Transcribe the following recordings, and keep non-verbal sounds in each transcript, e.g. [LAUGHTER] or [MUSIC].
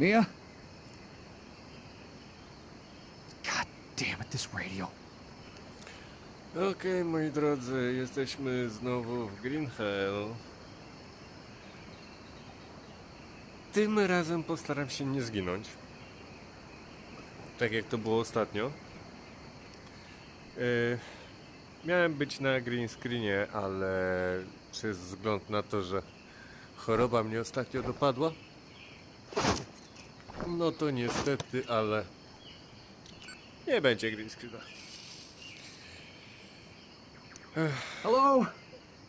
Mia? God damn it, this radio. Okej, moi drodzy, jesteśmy znowu w Green Hell. Tym razem postaram się nie zginąć. Tak jak to było ostatnio. Yy, miałem być na green screenie, ale przez wzgląd na to, że choroba mnie ostatnio dopadła, no to niestety, ale nie będzie green screena. Hello?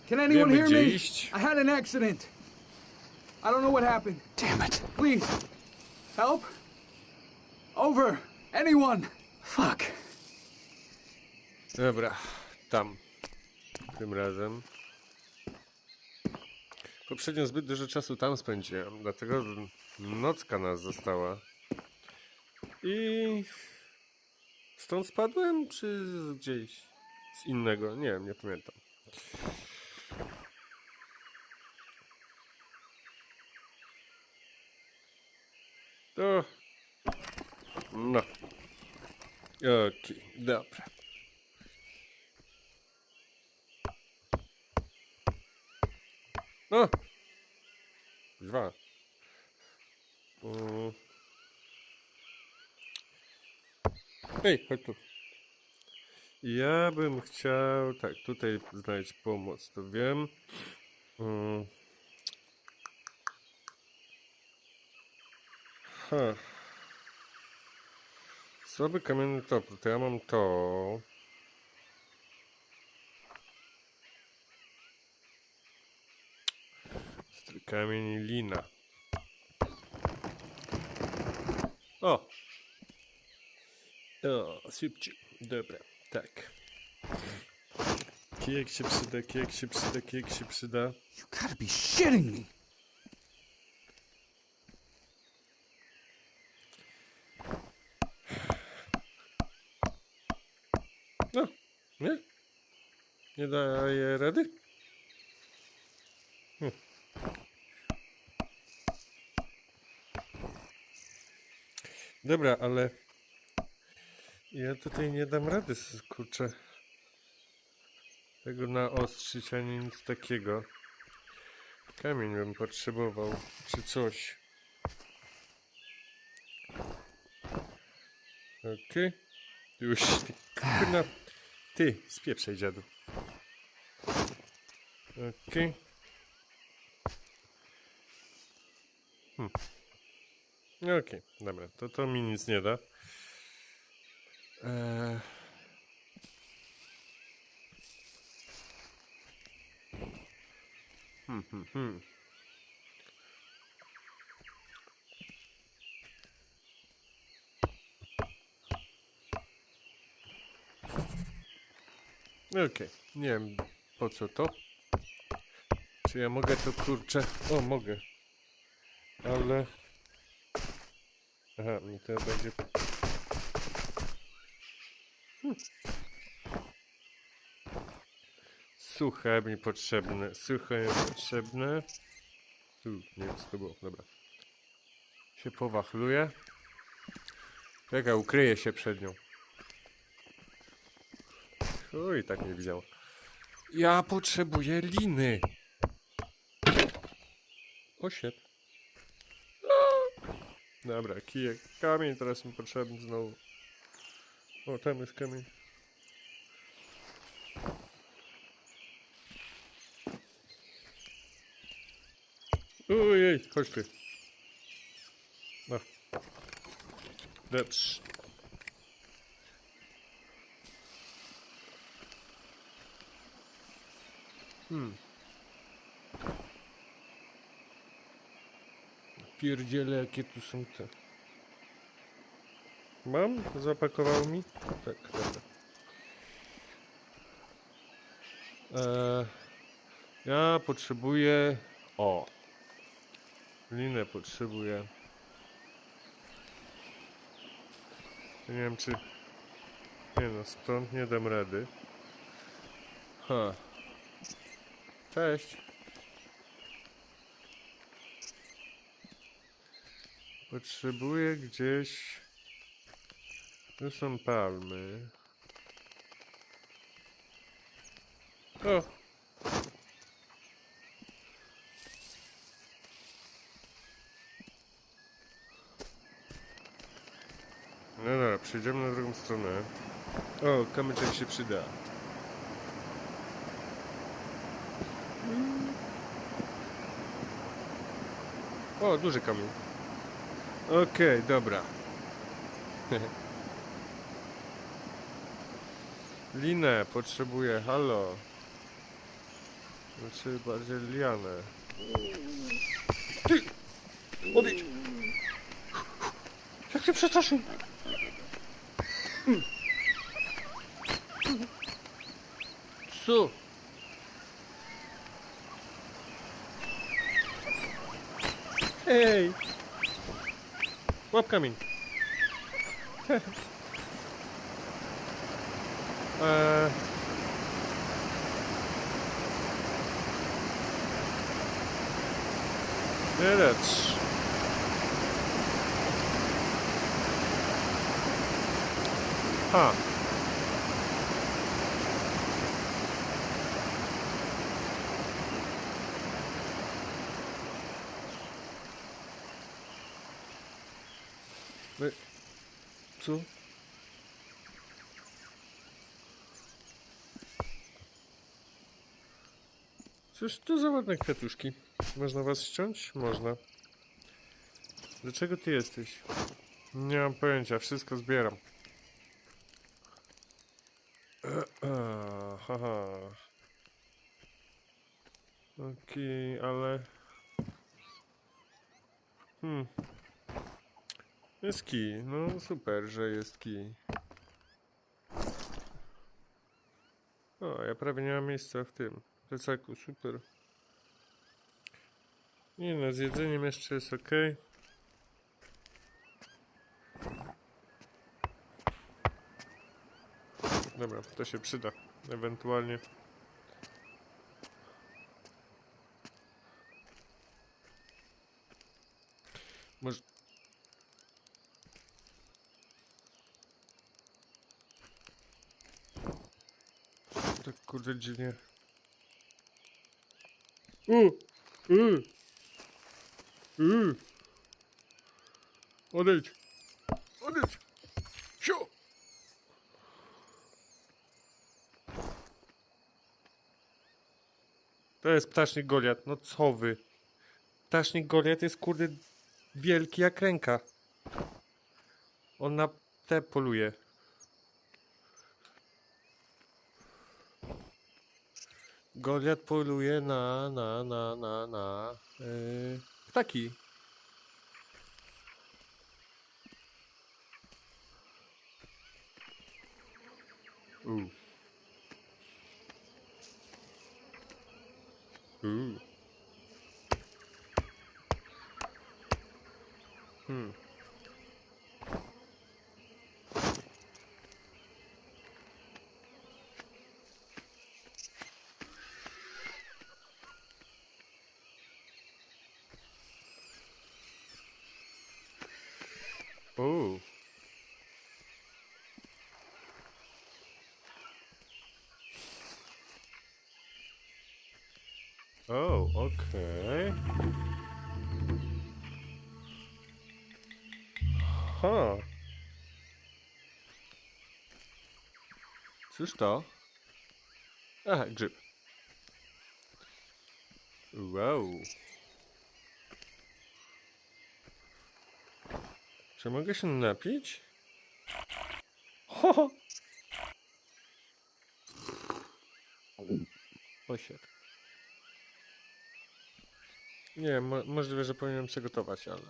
Can anyone Wiemy hear gdzie me? iść. I had an accident. I don't know what happened. Damn it. Please. Help? Over. Anyone? Fuck. Dobra, tam. Tym razem. Poprzednio zbyt dużo czasu tam spędziłem, dlatego nocka nas została. I stąd spadłem, czy gdzieś z innego? Nie wiem, nie pamiętam. To. No. Okej, dobra. No! Dwa. Mm. Hej, chodź tu. Ja bym chciał, tak, tutaj znaleźć pomoc, to wiem. Mm. Ha. Słaby kamienny topór, to ja mam to. Kamień lina. O! O, szybciej. Dobra, tak. Kijek się przyda, kijek się przyda, kijek się przyda. You gotta be shitting me. No, nie? Nie daje rady? Hm. Dobra, ale ja tutaj nie dam rady, kurczę. Tego naostrzyć ani nic takiego. Kamień bym potrzebował, czy coś. Okej. Już, ty kurna. Ty, spieprzaj dziadu. Okej. Hmm. Okej, dobra, to to mi nic nie da. Eee... Hmm, hmm, hmm. Okej, nie wiem po co to. Czy ja mogę to kurczę? O, mogę. Ale. Aha, mi to będzie. Suche mi potrzebne. Suche mi potrzebne. Tu, nie wiem co to było, dobra. Się powachluję. Czekaj, ukryję się przed nią. Oj, tak nie widział. Ja potrzebuję liny. O shit. Dobra, kijek. Kamień teraz mi potrzebny znowu. O, tam jest kamień. Ojej, chodź ty. No. Dobrze. Hmm. Pierdziele, jakie tu są te. Mam? Zapakował mi? Tak, dobra. Eee, ja potrzebuję... O! Linę potrzebuję. Nie wiem, czy... Nie no, stąd nie dam rady. Ha. Cześć. Potrzebuję gdzieś... Tu są palmy. O! No dobra, przejdziemy na drugą stronę. O, kamyczek się przyda. O, duży kamień. Okej, dobra. [LAUGHS] Linę potrzebuję, halo. Znaczy bardziej lianę. Ty! Odejdź! Jak się przestraszył! Co? Hej! Łap kamień. eee. Nie lecz. Ha. No, co? Cóż to za ładne kwiatuszki? Można was ściąć? Można. Dlaczego ty jesteś? Nie mam pojęcia, wszystko zbieram. [CLEARS THROAT] Haha. Okej, ale... Hmm. Jest kij. No super, że jest kij. O, ja prawie nie mam miejsca w tym plecaku, super. Nie no, z jedzeniem jeszcze jest ok. Dobra, to się przyda. Ewentualnie. Może... Tak kurde dziwnie. U! U! U! Odejdź! Odejdź! Sio! To jest ptasznik Goliat, no co wy? Ptasznik Goliat jest kurde wielki jak ręka. On na te poluje. Goliat poluje na, na, na, na, na yy, ptaki. U. U. Hmm. Oh. Oh, okay. Huh. To? Aha, grzyb. Wow. Czy mogę się napić? Ho, ho. Osiad. Nie, mo możliwe, że powinienem przygotować, ale...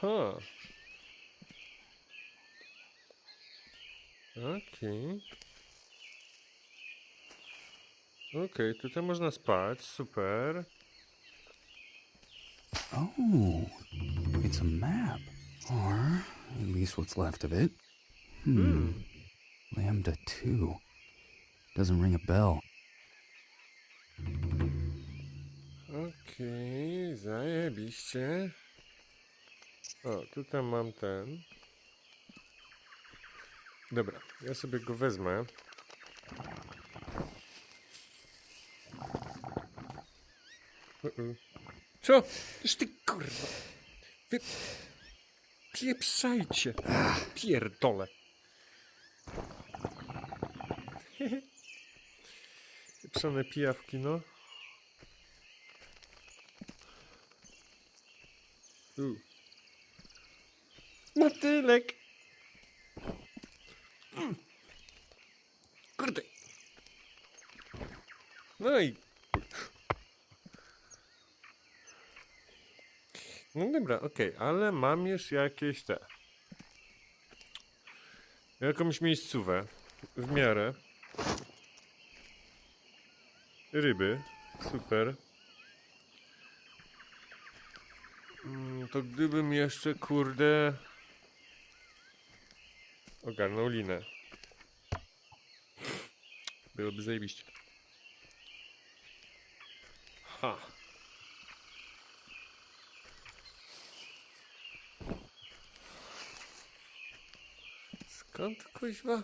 Ha. Okej. Okej, tutaj można spać, super. Oh, it's a map. Or at least what's left of it. Hmm. Lambda 2. Doesn't ring a bell. Okej, zajebiście. O, tutaj mam ten. Dobra, ja sobie go wezmę. Uh-uh. Co? Ty kurwa. Wy... Pieprzajcie. Pierdolę. [LAUGHS] Pieprzone pijawki, no. U. Motylek. Mm. Kurde. No i... No dobra, okej, ale mam już jakieś te... Jakąś miejscówę. W miarę. Ryby. Super. Mm, To gdybym jeszcze, kurde... Ogarnął linę. Byłoby zajebiście. Ha. Skąd kuźwa?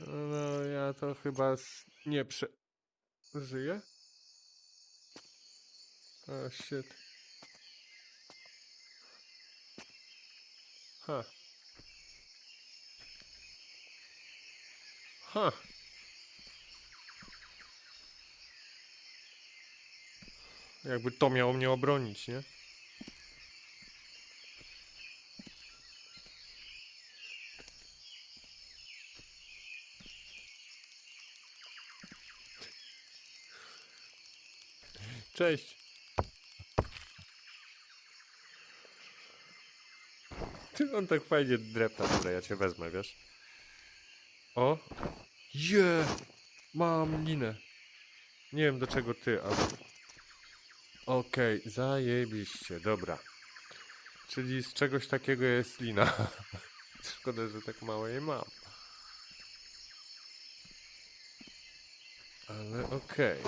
No, ja to chyba nie prze... Żyję? O, shit. Ha. Ha. Jakby to miało mnie obronić, nie? Cześć. Ty on tak fajnie drepta, dobra, ja cię wezmę, wiesz? O! Je! Mam linę. Nie wiem do czego ty, ale... Okej, zajebiście, dobra. Czyli z czegoś takiego jest lina. [LAUGHS] Szkoda, że tak mało jej mam. Ale okej.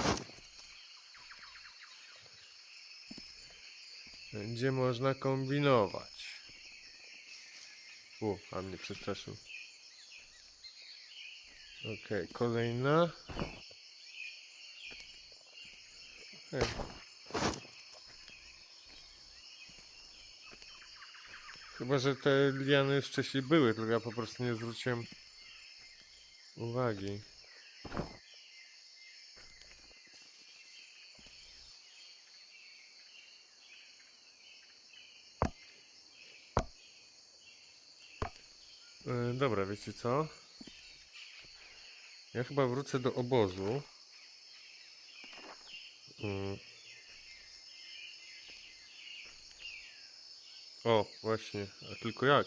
Będzie można kombinować. U, a mnie przestraszył. Okej, kolejna. Hej. Chyba, że te liany wcześniej były, tylko ja po prostu nie zwróciłem uwagi. Wiecie co? Ja chyba wrócę do obozu. Mm. O, właśnie, a tylko jak?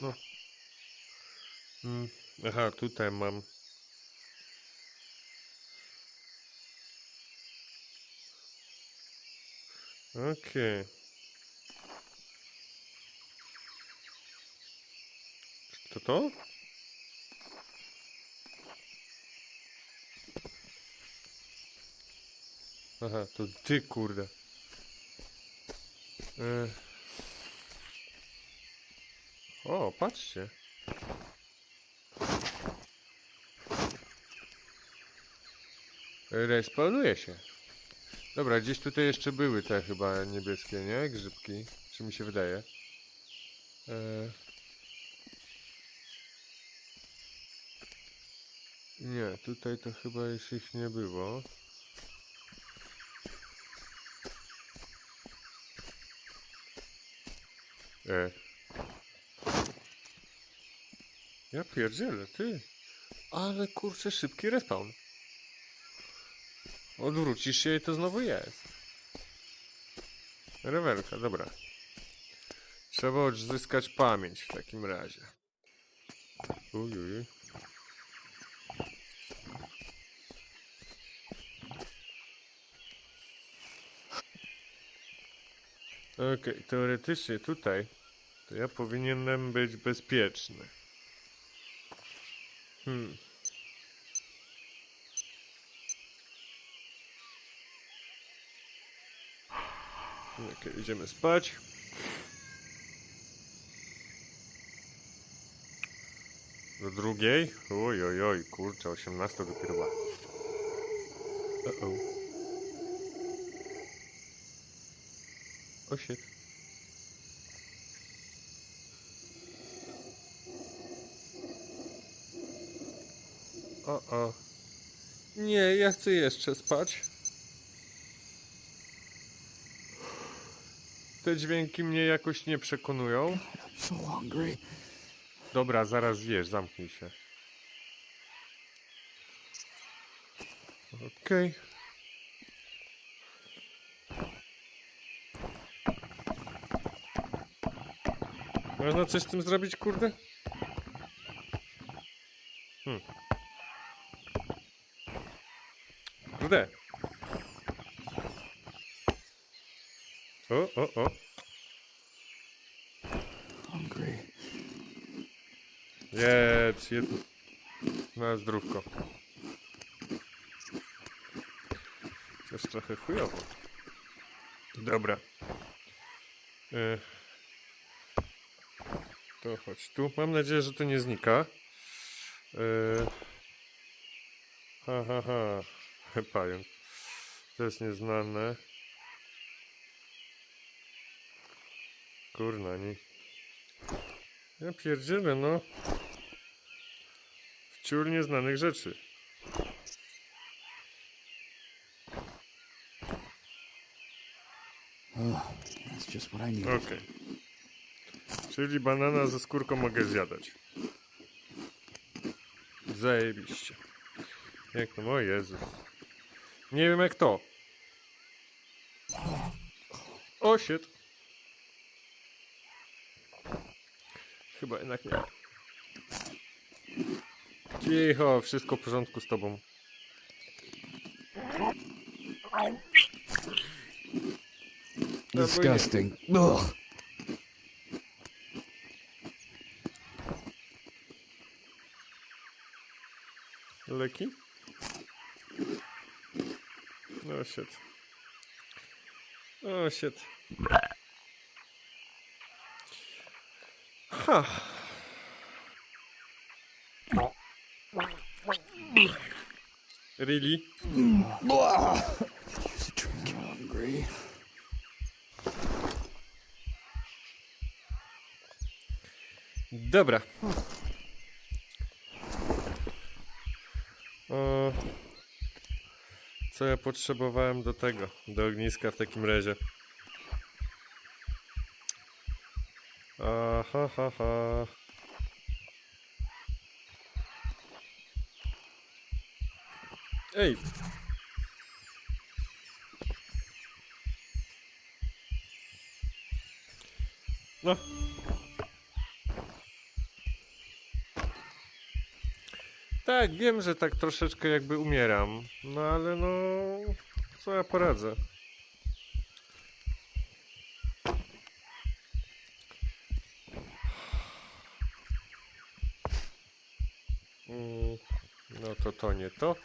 No. Mm. Aha, tutaj mam. Okej. To to? Aha, to ty kurde. E... O, patrzcie. Respawnuje się. Dobra, gdzieś tutaj jeszcze były te chyba niebieskie, nie? Grzybki. Czy mi się wydaje? E... Nie, tutaj to chyba już ich nie było. E. Ja pierdzielę, ty. Ale kurczę, szybki respawn. Odwrócisz się i to znowu jest. Rewelka, dobra. Trzeba odzyskać pamięć w takim razie. Ujuj. Okej, okay, teoretycznie tutaj to ja powinienem być bezpieczny. Hmm. Okej, okay, idziemy spać. Do drugiej? Oj, oj, oj, kurczę, 18 dopiero. Uh -oh. O shit. O, o. Nie, ja chcę jeszcze spać. Te dźwięki mnie jakoś nie przekonują. Dobra, zaraz zjesz, zamknij się. Okej. Można coś z tym zrobić, kurde? Hmm. Kurde. O, o, o. Jedz, jedz. Na zdrówko. Chociaż trochę chujowo. Dobra. E, To chodź tu. Mam nadzieję, że to nie znika. E, Ha, ha, ha. [LAUGHS] Pająk. To jest nieznane. Kurna, nie. Ja pierdzielę, no. Wciul nieznanych rzeczy. Oh, that's just what I. Okej. Czyli banana ze skórką mogę zjadać. Zajebiście. Jak to? O Jezus. Nie wiem jak to. O shit. Chyba jednak nie. Cicho, wszystko w porządku z tobą. Disgusting. Ugh. Leki? Oh shit. Oh shit. Ha. Really? Dobra. Co ja potrzebowałem do tego, do ogniska w takim razie? Aha, ha, ha. Ej! No. Tak, wiem, że tak troszeczkę jakby umieram. No ale no. Co ja poradzę? Mm, No to to nie to.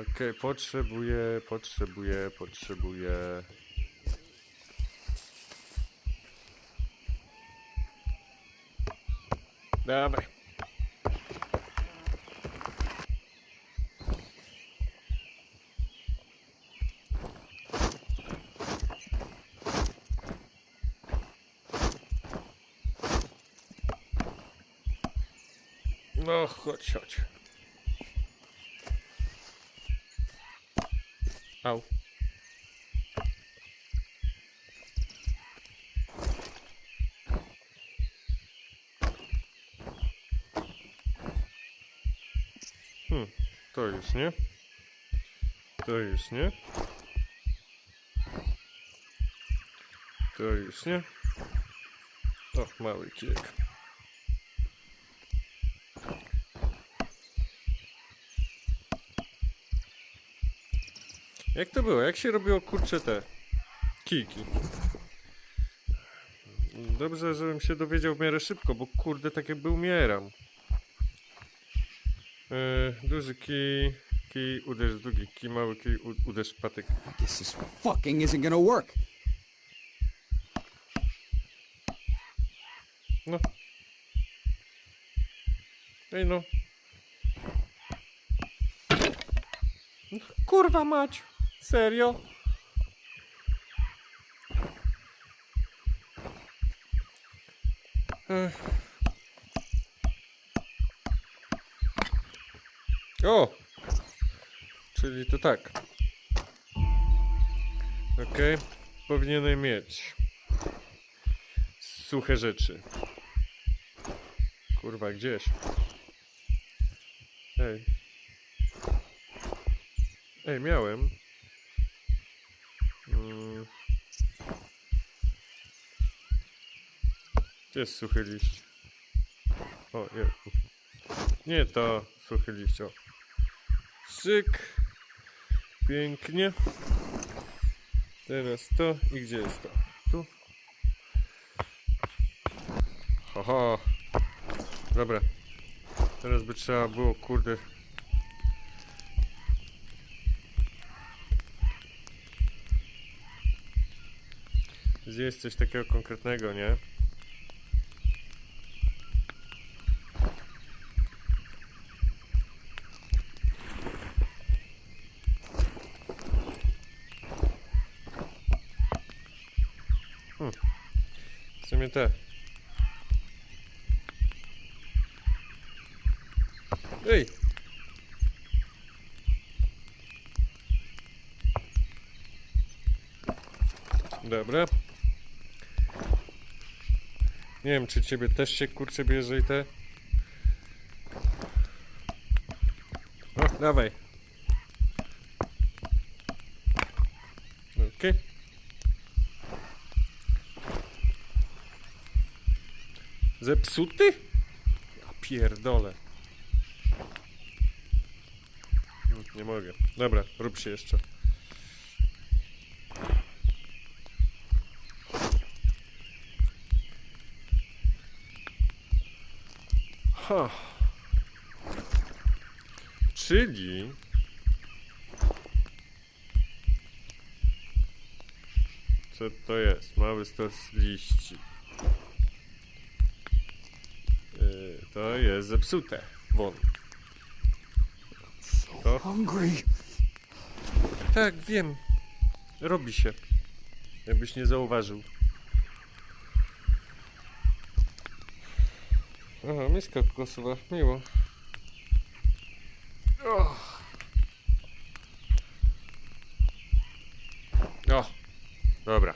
Okej, potrzebuję, potrzebuję, potrzebuję. Dawaj. No, chodź, chodź. Au. Hmm, to już nie. To już nie. To już nie. O, mały kijek. Jak to było? Jak się robiło kurcze te kijki? Dobrze, żebym się dowiedział w miarę szybko, bo kurde, tak jakby umieram. Yy, duży kij, kij, uderz drugi kij, mały kij, uderz patyk. This is fucking isn't gonna work. No. Ej no. no kurwa mać. Serio? Ech. O! Czyli to tak. Okej. Powinienem mieć suche rzeczy. Kurwa, gdzieś. Ej. Ej, miałem. Gdzie jest suchy liść? O, je. Nie to suchy liść, o. Cyk. Pięknie. Teraz to i gdzie jest to? Tu. Oho. Dobra. Teraz by trzeba było, kurde. Zjeść coś takiego konkretnego, nie? Sumie te. Ej! Dobra. Nie wiem, czy ciebie też się kurczę bierze i te. O, dawaj. Okej. Zepsuty? Ja pierdolę. Nie mogę. Dobra, rób się jeszcze. Ha. Czyli... Co to jest? Mały stos liści. To jest zepsute. Won. To? Hungry. Tak, wiem. Robi się. Jakbyś nie zauważył. Aha, miska kokosowa. Miło. O. o. Dobra.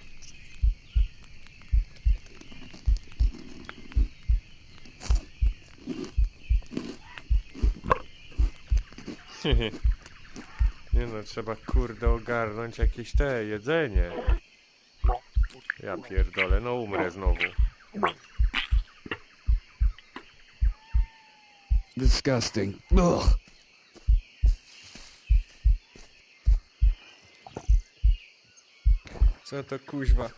[LAUGHS] Nie no, trzeba kurde ogarnąć jakieś te jedzenie. Ja pierdolę, no umrę znowu. Disgusting. Ugh. Co to kuźwa?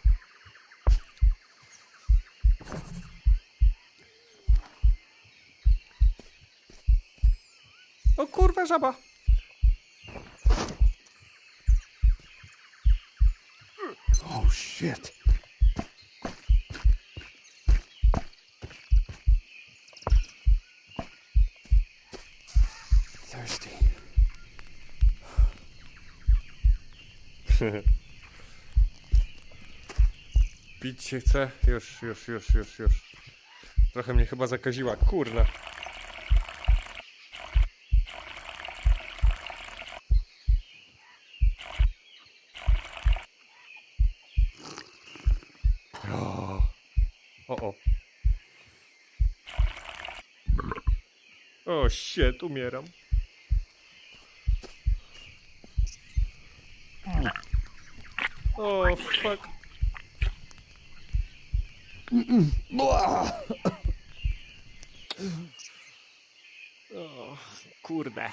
O kurwa żaba! Oh shit. Thirsty. [LAUGHS] Pić się chce? Już, już, już, już, już. Trochę mnie chyba zakaziła, kurna. O, o. O, o shit, umieram. O, fuck. Blah. O, kurde.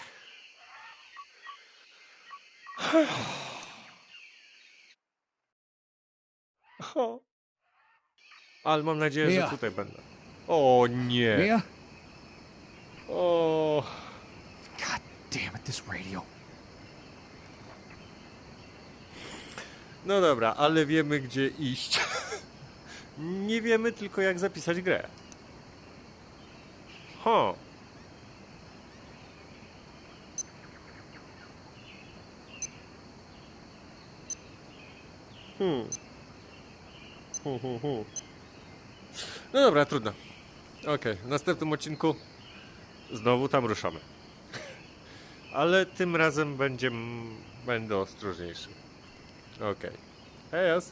O. Ale mam nadzieję, że tutaj będę. O nie. Mia? O. God damn it, this radio. No dobra, ale wiemy gdzie iść. [LAUGHS] Nie wiemy tylko jak zapisać grę. Aha. Hmm. Hu, hu, hu. No dobra, trudno. Okej, w następnym odcinku znowu tam ruszamy. [LAUGHS] Ale tym razem będzie, będę ostrożniejszy. Okej. Hej, jas.